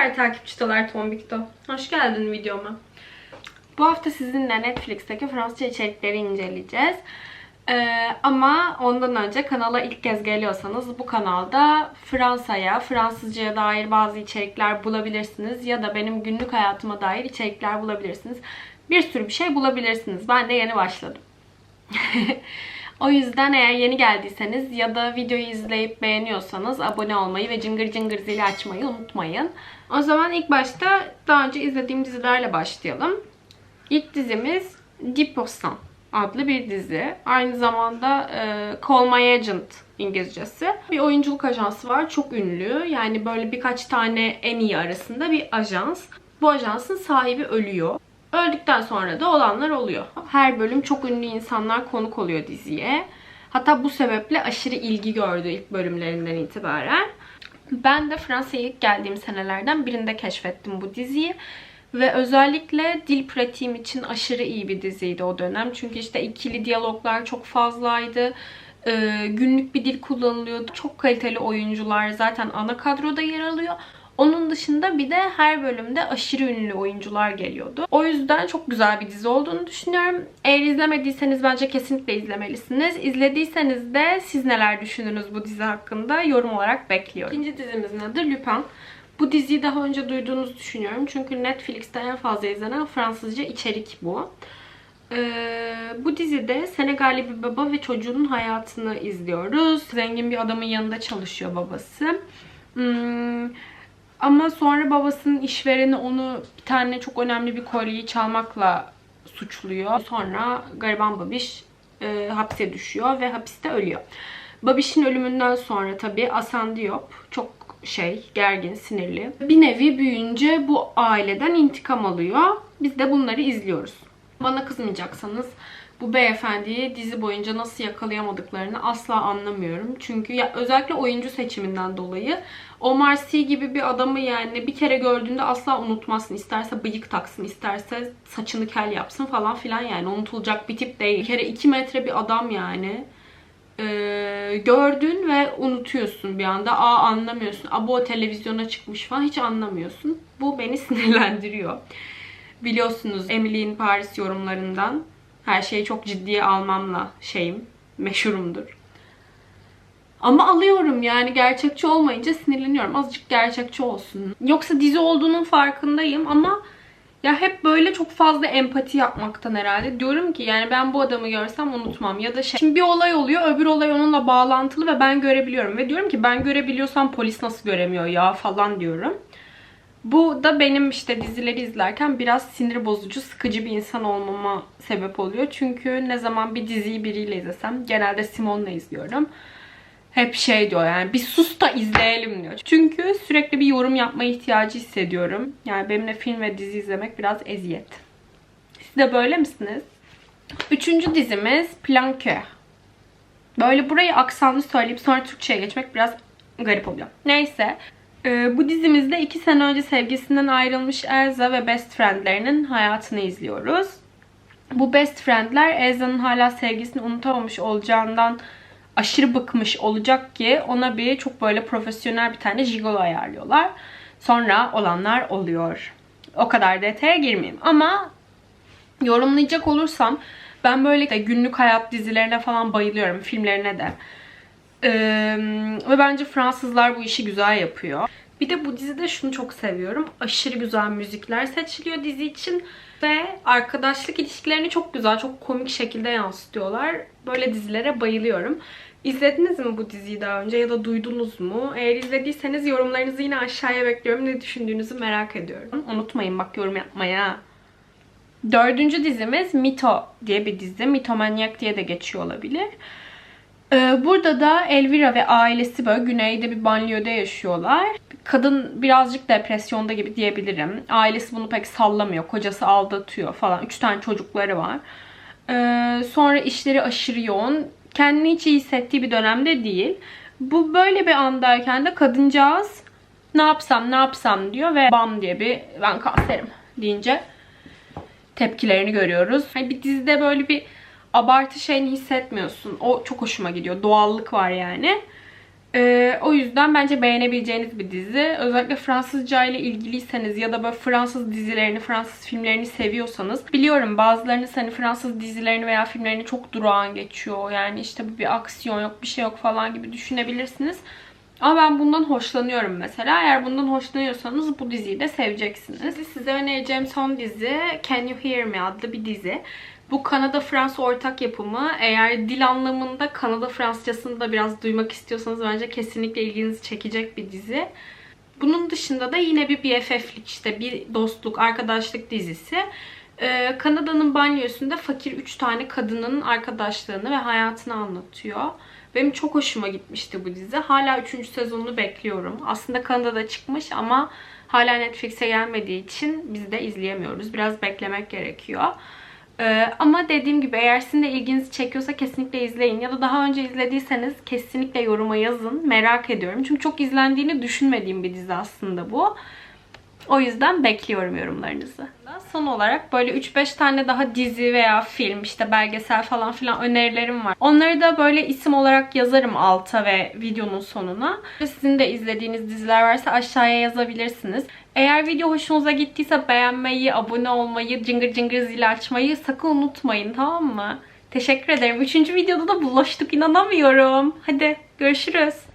haber takipçi dolar Tombik'to? Hoş geldin videoma. Bu hafta sizinle Netflix'teki Fransızca içerikleri inceleyeceğiz. Ee, ama ondan önce kanala ilk kez geliyorsanız bu kanalda Fransa'ya, Fransızca'ya dair bazı içerikler bulabilirsiniz. Ya da benim günlük hayatıma dair içerikler bulabilirsiniz. Bir sürü bir şey bulabilirsiniz. Ben de yeni başladım. o yüzden eğer yeni geldiyseniz ya da videoyu izleyip beğeniyorsanız abone olmayı ve cıngır cıngır zili açmayı unutmayın. O zaman ilk başta daha önce izlediğim dizilerle başlayalım. İlk dizimiz Diposan adlı bir dizi. Aynı zamanda e, Call My Agent İngilizcesi. Bir oyunculuk ajansı var. Çok ünlü. Yani böyle birkaç tane en iyi arasında bir ajans. Bu ajansın sahibi ölüyor. Öldükten sonra da olanlar oluyor. Her bölüm çok ünlü insanlar konuk oluyor diziye. Hatta bu sebeple aşırı ilgi gördü ilk bölümlerinden itibaren. Ben de Fransa'ya ilk geldiğim senelerden birinde keşfettim bu diziyi. Ve özellikle dil pratiğim için aşırı iyi bir diziydi o dönem. Çünkü işte ikili diyaloglar çok fazlaydı. Ee, günlük bir dil kullanılıyordu. Çok kaliteli oyuncular zaten ana kadroda yer alıyor. Onun dışında bir de her bölümde aşırı ünlü oyuncular geliyordu. O yüzden çok güzel bir dizi olduğunu düşünüyorum. Eğer izlemediyseniz bence kesinlikle izlemelisiniz. İzlediyseniz de siz neler düşündünüz bu dizi hakkında yorum olarak bekliyorum. İkinci dizimizin adı Lupin. Bu diziyi daha önce duyduğunuzu düşünüyorum. Çünkü Netflix'te en fazla izlenen Fransızca içerik bu. Ee, bu dizide Senegalli bir baba ve çocuğunun hayatını izliyoruz. Zengin bir adamın yanında çalışıyor babası. Hmm, ama sonra babasının işvereni onu bir tane çok önemli bir kolyeyi çalmakla suçluyor. Sonra gariban babiş e, hapse düşüyor ve hapiste ölüyor. Babiş'in ölümünden sonra tabii Asan Diop çok şey, gergin, sinirli. Bir nevi büyüyünce bu aileden intikam alıyor. Biz de bunları izliyoruz. Bana kızmayacaksanız bu beyefendiyi dizi boyunca nasıl yakalayamadıklarını asla anlamıyorum. Çünkü ya özellikle oyuncu seçiminden dolayı Omar Sy gibi bir adamı yani bir kere gördüğünde asla unutmazsın. İsterse bıyık taksın, isterse saçını kel yapsın falan filan yani unutulacak bir tip değil. Bir kere 2 metre bir adam yani. Ee, gördün ve unutuyorsun bir anda. Aa anlamıyorsun. Aa o televizyona çıkmış falan hiç anlamıyorsun. Bu beni sinirlendiriyor. Biliyorsunuz Emily'in Paris yorumlarından her şeyi çok ciddiye almamla şeyim, meşhurumdur. Ama alıyorum yani gerçekçi olmayınca sinirleniyorum. Azıcık gerçekçi olsun. Yoksa dizi olduğunun farkındayım ama ya hep böyle çok fazla empati yapmaktan herhalde. Diyorum ki yani ben bu adamı görsem unutmam ya da şey. Şimdi bir olay oluyor öbür olay onunla bağlantılı ve ben görebiliyorum. Ve diyorum ki ben görebiliyorsam polis nasıl göremiyor ya falan diyorum. Bu da benim işte dizileri izlerken biraz sinir bozucu, sıkıcı bir insan olmama sebep oluyor. Çünkü ne zaman bir diziyi biriyle izlesem, genelde Simon'la izliyorum. Hep şey diyor yani bir sus da izleyelim diyor. Çünkü sürekli bir yorum yapma ihtiyacı hissediyorum. Yani benimle film ve dizi izlemek biraz eziyet. Siz de böyle misiniz? Üçüncü dizimiz Planque. Böyle burayı aksanlı söyleyip sonra Türkçe'ye geçmek biraz garip oluyor. Neyse. Ee, bu dizimizde iki sene önce sevgisinden ayrılmış Elsa ve best friendlerinin hayatını izliyoruz. Bu best friendler Elsa'nın hala sevgisini unutamamış olacağından aşırı bıkmış olacak ki ona bir çok böyle profesyonel bir tane jigolo ayarlıyorlar. Sonra olanlar oluyor. O kadar detaya girmeyeyim. Ama yorumlayacak olursam ben böyle de günlük hayat dizilerine falan bayılıyorum. Filmlerine de. Ee, ve bence Fransızlar bu işi güzel yapıyor. Bir de bu dizide şunu çok seviyorum. Aşırı güzel müzikler seçiliyor dizi için. Ve arkadaşlık ilişkilerini çok güzel, çok komik şekilde yansıtıyorlar. Böyle dizilere bayılıyorum. İzlediniz mi bu diziyi daha önce ya da duydunuz mu? Eğer izlediyseniz yorumlarınızı yine aşağıya bekliyorum. Ne düşündüğünüzü merak ediyorum. Unutmayın bak yorum yapmaya. Dördüncü dizimiz Mito diye bir dizi. Mitomanyak diye de geçiyor olabilir. Ee, burada da Elvira ve ailesi böyle güneyde bir banliyöde yaşıyorlar. Kadın birazcık depresyonda gibi diyebilirim. Ailesi bunu pek sallamıyor. Kocası aldatıyor falan. Üç tane çocukları var. Ee, sonra işleri aşırı yoğun. Kendini hiç iyi hissettiği bir dönemde değil. Bu böyle bir andayken de kadıncağız ne yapsam ne yapsam diyor ve bam diye bir ben kanserim deyince tepkilerini görüyoruz. Hani bir dizide böyle bir abartı şeyini hissetmiyorsun. O çok hoşuma gidiyor. Doğallık var yani. Ee, o yüzden bence beğenebileceğiniz bir dizi. Özellikle Fransızca ile ilgiliyseniz ya da böyle Fransız dizilerini, Fransız filmlerini seviyorsanız biliyorum bazılarınız hani Fransız dizilerini veya filmlerini çok durağan geçiyor. Yani işte bu bir aksiyon yok, bir şey yok falan gibi düşünebilirsiniz. Ama ben bundan hoşlanıyorum mesela. Eğer bundan hoşlanıyorsanız bu diziyi de seveceksiniz. Size önereceğim son dizi Can You Hear Me adlı bir dizi. Bu Kanada-Fransa ortak yapımı. Eğer dil anlamında Kanada-Fransızcasını da biraz duymak istiyorsanız bence kesinlikle ilginizi çekecek bir dizi. Bunun dışında da yine bir BFF'lik işte bir dostluk, arkadaşlık dizisi. Ee, Kanada'nın banyosunda fakir 3 tane kadının arkadaşlığını ve hayatını anlatıyor. Benim çok hoşuma gitmişti bu dizi. Hala 3. sezonunu bekliyorum. Aslında Kanada'da çıkmış ama hala Netflix'e gelmediği için biz de izleyemiyoruz. Biraz beklemek gerekiyor. Ee, ama dediğim gibi eğer sizin de ilginizi çekiyorsa kesinlikle izleyin. Ya da daha önce izlediyseniz kesinlikle yoruma yazın. Merak ediyorum. Çünkü çok izlendiğini düşünmediğim bir dizi aslında bu. O yüzden bekliyorum yorumlarınızı. Son olarak böyle 3-5 tane daha dizi veya film, işte belgesel falan filan önerilerim var. Onları da böyle isim olarak yazarım alta ve videonun sonuna. Sizin de izlediğiniz diziler varsa aşağıya yazabilirsiniz. Eğer video hoşunuza gittiyse beğenmeyi, abone olmayı, cıngır cıngır zil açmayı sakın unutmayın tamam mı? Teşekkür ederim. Üçüncü videoda da buluştuk inanamıyorum. Hadi görüşürüz.